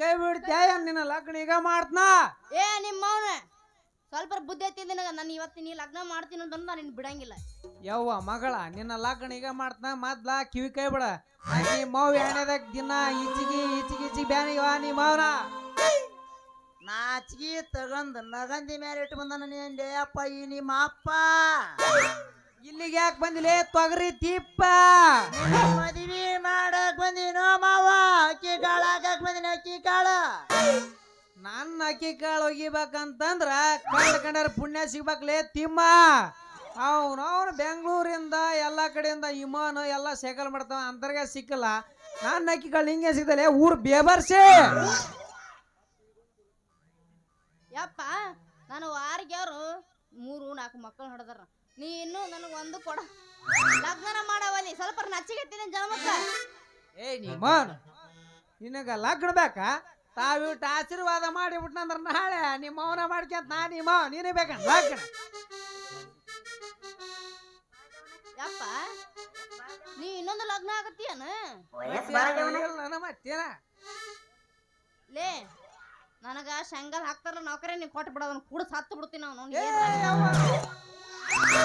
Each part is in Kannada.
ಕೈ ಬಿಡ್ತ್ಯಾಯ ನಿನ್ನ ಲಗ್ನ ಈಗ ಮಾಡ್ತನಾ? ಏ ನಿಮ್ಮ ಮೌನ ಸ್ವಲ್ಪ ಬುದ್ಧಿ ಐತಿ ನಿನಗ ನಾನು ಇವತ್ತು ನೀ ಲಗ್ನ ಮಾಡ್ತೀನಿ ಅಂತ ನಾನು ನಿನ್ ಬಿಡಂಗಿಲ್ಲ. ಯವ್ವ ಮಗಳ ನಿನ್ನ ಲಗ್ನ ಈಗ ಮಾಡ್ತನ? ಮೊದ್ಲ ಕಿವಿ ಕೈ ಬಿಡ. ನೀ ಮಾವ್ ಎಣ್ಣೆದಾಗ ದಿನ ಈಚಿಗಿ ಈಚಿಗಿ ಈಚಿಗಿ ಬ್ಯಾನಿಗವ ನೀ ಮಾವನ ನಾಚಿಗೆ ತಗಂದ್ ನಗಂದಿ ಮೇಲೆ ಇಟ್ಟು ಬಂದಾನ ನೀ ಅಪ್ಪ ಈ ನಿಮ್ಮ ಅಪ್ಪ. ಇಲ್ಲಿಗೆ ಯಾಕೆ ಬಂದಿಲ್ಲ ತೊಗರಿ ತಿಪ್ಪ ಮದುವೆ ಮಾಡಕ್ ಬಂದಿನೋ ಮಾವ? ಅಕ್ಕಿ ಕಾಳು ಹಾಕಕ್ ಬಂದಿನ ಅಕ್ಕಿ ಕಾಳ? ನನ್ನ ಅಕ್ಕಿ ಕಾಳು ಒಗಿಬೇಕಂತಂದ್ರ ಕಂಡ ಕಂಡರ ಪುಣ್ಯ ಸಿಗ್ಬೇಕಲೇ ತಿಮ್ಮ. ಅವನು ಅವನು ಬೆಂಗಳೂರಿಂದ ಎಲ್ಲ ಕಡೆಯಿಂದ ಇಮಾನು ಎಲ್ಲ ಸೈಕಲ್ ಮಾಡ್ತಾವ ಅಂತರ್ಗ ಸಿಕ್ಕಲ್ಲ. ನನ್ನ ಅಕ್ಕಿ ಕಾಳು ಹಿಂಗೆ ಸಿಗ್ತಲೆ ಊರ್ ಬೇಬರ್ಸಿ. ಯಪ್ಪ ನಾನು ವಾರಿಗೆ ಅವರು ಮೂರು ನಾಲ್ಕು ಮಕ್ಕಳು ಹೊಡೆದಾರ ನೀ ಇನ್ನೂ ನನಗೆ ಒಂದು ಕೊಡ. ಲಗ್ನ ಮಾಡವಲ್ಲಿ ಸ್ವಲ್ಪ ನಚ್ಚಿಗೆಟ್ಟಿನ ಜನ್ಮಕ್ಕ ಏ ನಿಮ್ಮನ್ ನಿನಗ ಲಗ್ನ ಬೇಕಾ? ತಾವಿಟ್ಟು ಆಶೀರ್ವಾದ ಮಾಡಿಬಿಟ್ನಂದ್ರ ನಾಳೆ ನಿಮ್ಮ ಅವನ ಮಾಡ್ಕೊಂತ ನಾ ನಿಮ್ಮ ನೀನೇ ಬೇಕ ಲಗ್ನ. ಯಪ್ಪ ನೀ ಇನ್ನೊಂದು ಲಗ್ನ ಆಗತ್ತೀಯನ? ನನ್ನ ಮತ್ತೇನ ಲೇ ನನಗ ಶಂಗಲ್ ಹಾಕ್ತಾರ ನೌಕರಿ ನೀ ಕೊಟ್ಟು ಬಿಡೋದನ್ನ ಕೂಡ ಸತ್ತು ಬಿಡ್ತೀನಿ ನಾವು ಏ ಯವ್ವ.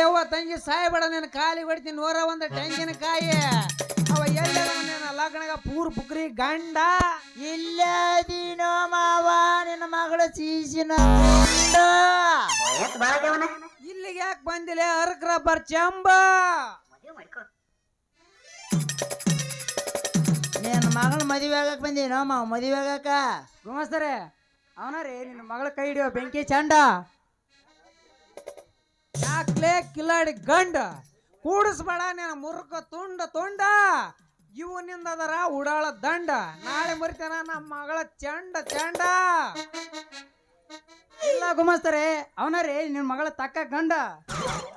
ಯವ್ವ ತಂಗಿ ಸಾಯ್ಬೇಡ ನಿನ್ನ ಕಾಲಿ ಹೊಡಿತೀನಿ ನೋರ ಒಂದು ತೆಂಗಿನಕಾಯಿ ಅವ ಎಲ್ಲ ನಿನ್ನ ಲಗ್ನಗ ಪೂರ್ ಪುಕ್ರಿ ಗಂಡ. ಇಲ್ಲ ದಿನ ಮಾವ ನಿನ್ನ ಮಗಳ ಸೀಸಿನ ಇಲ್ಲಿಗೆ ಯಾಕೆ ಬಂದಿಲ್ಲ ಅರ್ಕ್ರ ರಬ್ಬರ್ ಚಂಬ. ನಿನ್ನ ಮಗಳ ಮದುವೆ ಆಗಕ್ ಬಂದಿನೋ ಮಾವ ಮದುವೆ ಆಗಕ್ಕ ಗುಮಸ್ತರೆ ಅವನ ರೀ ನಿನ್ನ ಮಗಳ ಕೈ ಹಿಡಿಯೋ ಬೆಂಕಿ ಚಂಡ. ಯಾಕ್ಲೇ ಕಿಲಾಡಿ ಗಂಡ? ಕೂಡಿಸ್ಬೇಡ ನಿನ್ನ ಮುರುಕ ತುಂಡ ತುಂಡ. ಇವನಿಂದ ಅದರ ಉಡಾಳ ದಂಡ. ನಾಳೆ ಮರಿತೇನ ನಮ್ಮ ಮಗಳ ಚಂಡ ಚಂಡ. ಇಲ್ಲ ಗುಮಸ್ತರೇ ಅವನ ರೀ ನಿನ್ನ ಮಗಳ ತಕ್ಕ ಗಂಡ.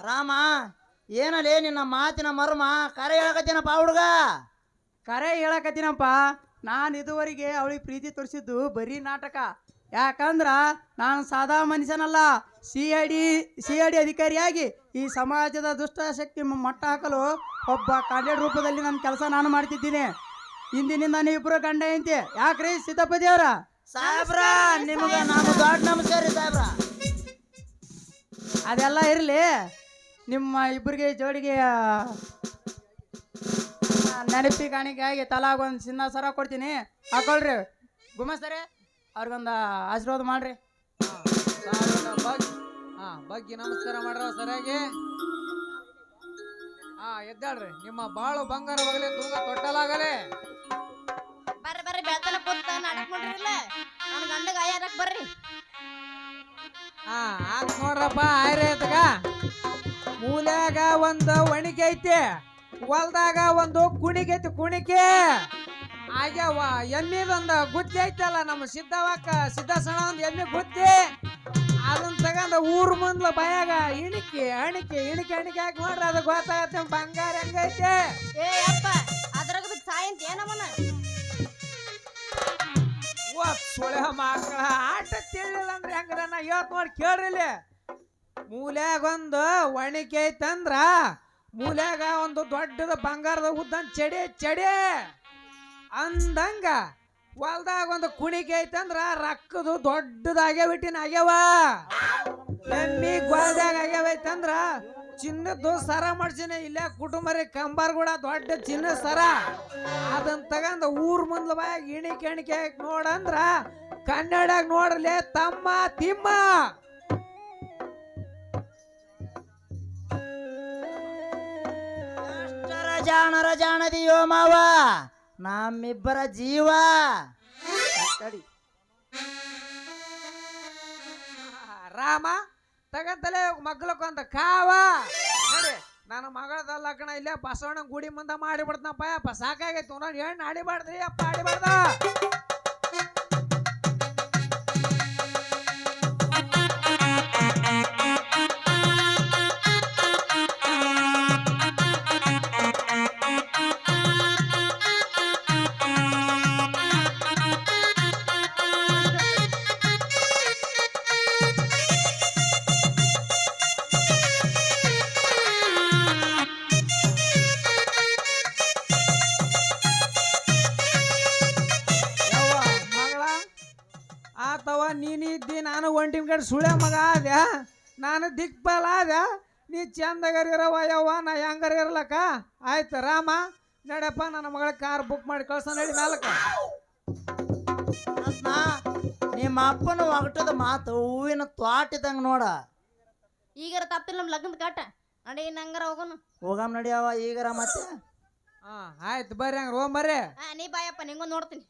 ರಾಮ ಏನಲೇ ನಿನ್ನ ಮಾತಿನ ಮರ್ಮ? ಕರೆ ಹೇಳಕತ್ತೀನಪ್ಪ ಹುಡುಗ? ಕರೆ ಹೇಳಕತ್ತೀನಪ್ಪ. ನಾನು ಇದುವರೆಗೆ ಅವಳಿಗೆ ಪ್ರೀತಿ ತೋರಿಸಿದ್ದು ಬರೀ ನಾಟಕ. ಯಾಕಂದ್ರ ನಾನು ಸಾದಾ ಮನುಷ್ಯನಲ್ಲ C I D C I D ಅಧಿಕಾರಿಯಾಗಿ ಈ ಸಮಾಜದ ದುಷ್ಟಶಕ್ತಿ ಶಕ್ತಿ ಮಟ್ಟ ಹಾಕಲು ಒಬ್ಬ ಕಾಂಡೇಡ್ ರೂಪದಲ್ಲಿ ನನ್ನ ಕೆಲಸ ನಾನು ಮಾಡ್ತಿದ್ದೀನಿ. ಇಂದಿನಿಂದ ನೀವಿಬ್ರು ಗಂಡ ಐತಿ ಯಾಕ್ರಿ ದೇವ್ರ ಸಾಹೇಬ್ರ ನಿಮಗೆ ನಾನು ದೊಡ್ಡ ನಮಸ್ಕಾರ ರೀ ಸಾಹೇಬ್ರ. ಅದೆಲ್ಲ ಇರಲಿ ನಿಮ್ಮ ಇಬ್ಬರಿಗೆ ಜೋಡಿಗೆ ನೆನಪಿ ಕಾಣಿಕೆ ಆಗಿ ತಲಾಗ ಒಂದು ಸಿನ್ನ ಸರ ಕೊಡ್ತೀನಿ. ಹಾಕೊಳ್ರಿ. ಗುಮಸ್ತರೆ. ಅವ್ರಿಗೊಂದು ಆಶೀರ್ವಾದ ಮಾಡ್ರಿ. ಹಾ ಬಗ್ಗಿ ನಮಸ್ಕಾರ ಮಾಡ್ರ ಸರಿಯಾಗಿ. ಹಾ ಎದ್ದಾಳ್ರಿ. ನಿಮ್ಮ ಬಾಳು ಬಂಗಾರ ಹೋಗಲಿ ತೂಗ ತೊಟ್ಟಲಾಗಲಿ. ಬರ್ರಿ ಬರ್ರಿ ಬೆಳ್ತನ ಕೂತ ನಾಟಕ ನೋಡ್ರಿಲ್ಲ ನನ್ನ ಗಂಡಗ ಅಯ್ಯಾರಕ್ ಬರ್ರಿ. ಹಾ ಹಾಕ್ ನೋಡ್ರಪ್ಪ ಆಯ್ರೈತಗ ಮೂಲ್ಯಾಗ ಒಂದು ಒಣಿಕೆ ಐತಿ ಹೊಲ್ದಾಗ ಒಂದು ಕುಣಿಕೆ ಐತಿ ಕುಣಿಕೆ. ಆಗ್ಯಾವ? ಎಮ್ಮಿದೊಂದು ಗುತ್ತಿ ಐತಲ್ಲ ನಮ್ಮ ಸಿದ್ದವಾಕ ಸಿದ್ಧ ಸಣ ಒಂದು ಎಮ್ಮಿ ಗುತ್ತಿ. ಅದನ್ನ ತಗೊಂಡ ಊರ್ ಮುಂದ್ಲ ಬಯಾಗ ಇಣಿಕೆ ಅಣಿಕೆ ಇಣಿಕೆ ಅಣಿಕೆ ಹಾಕಿ ನೋಡ್ರಿ ಅದು ಗೊತ್ತಾಗತ್ತೆ ಬಂಗಾರ ಹೆಂಗೈತೆ ಏ ಅಪ್ಪ ಅದ್ರಾಗ ಬಿದ್ದು ಸಾಯಂತ ಒತ್ ಸುಳೆ ಮಕ್ಕಳ ಆಟ ತಿಳಿಲ್ಲ ಅಂದ್ರೆ ಹೆಂಗ್ರ ನಾ ಇವತ್ತು ನೋಡಿ ಕೇಳ್ರಿ ಇಲ್ಲಿ ಮೂಲ್ಯಾಗ ಒಂದು ಒಣಿಕೆ ಐತಂದ್ರ ಮೂಲ್ಯಾಗ ಒಂದು ದೊಡ್ಡದ ಬಂಗಾರದ ಉದ್ದಂತ ಚಡಿ ಚಡಿ. ಅಂದಂಗ ಹೊಲ್ದಾಗ ಒಂದು ಕುಣಿಕೆ ಐತಂದ್ರ ರಕ್ಕದು ದೊಡ್ಡದಾಗೆ ಬಿಟ್ಟಿನ ಆಗ್ಯಾವ. ಎಮ್ಮಿ ಗೊಲ್ದಾಗ ಆಗ್ಯಾವ ಐತಂದ್ರ ಚಿನ್ನದ್ದು ಸರ ಮಾಡ್ಸಿನ, ಇಲ್ಲೇ ಕುಟುಂಬರಿ ಕಂಬಾರ್ ಕೂಡ ದೊಡ್ಡ ಚಿನ್ನ ಸರ. ಅದನ್ನ ತಗಂದ ಊರ್ ಮುಂದ್ಲ ಬಾಯಾಗ ಇಣಿಕೆ ನೋಡಂದ್ರ ಕನ್ನಡಾಗ ನೋಡ್ರಲೆ ತಮ್ಮ ತಿಮ್ಮ. ಜಾಣರ ಜಾಣದಿಯೋ ಮಾವ. ನಮ್ಮಿಬ್ಬರ ಜೀವ. ತಡಿ. ರಾಮ, ತಗಂತಲೇ ಮಗ್ಲಕ್ಕೊಂದ ಕಾವ. ನೋಡಿ ನನ್ನ ಮಗಳದ ಲಗ್ನ ಇಲ್ಲೇ ಬಸವಣ್ಣ ಗುಡಿ ಮುಂದೆ ಮಾಡಿಬಿಡ್ತನಪ್ಪ. ಅಪ್ಪ, ಸಾಕಾಗೈತಿ ನೋಡಿ ಹೆಣ್ಣು ಆಡಿಬಾರ್ದು ಅಪ್ಪ, ಆಡಿಬಾರ್ದ. ನೀನು ನೀನಿದ್ದಿ ನಾನು ಒಂಟಿನ ಕಡೆ ಸುಳ್ಯ ಮಗ ಆದ್ಯ? ನಾನು ದಿಕ್ಪಾಲ ಆದ ನೀ ಚಂದಗರಿರವ ಯವ್ವ ನಾ ಹೆಂಗಾರ ಇರ್ಲಕ್ಕ? ಆಯ್ತು ರಾಮ ನಡಪ್ಪ ನನ್ನ ಮಗಳ ಕಾರ್ ಬುಕ್ ಮಾಡಿ ಕಳ್ಸ ನಡಿ ಮೇಲಕ್ಕ ರತ್ನ ನಿಮ್ಮ ಅಪ್ಪನ ಒಗಟದ ಮಾತು ಹೂವಿನ ತ್ವಾಟಿದಂಗ ನೋಡ. ಈಗಾರ ತಪ್ಪಿಲ್ಲ ನಮ್ಮ ಲಗ್ನದ ಕಟ್ಟ ನಡಿ ನಂಗಾರ ಹೋಗೋನು. ಹೋಗಾಮ ನಡಿಯವ ಈಗರ ಮತ್ತೆ? ಹಾಂ ಆಯ್ತು ಬರ್ರಿ ಹಂಗೆ ಹೋಗಂಬರ್ರಿ ಬರ್ರಿ. ಆ ನೀ ಬಾಯಪ್ಪ ನಿಂಗೊಂದು ನೋಡ್ತೀನಿ.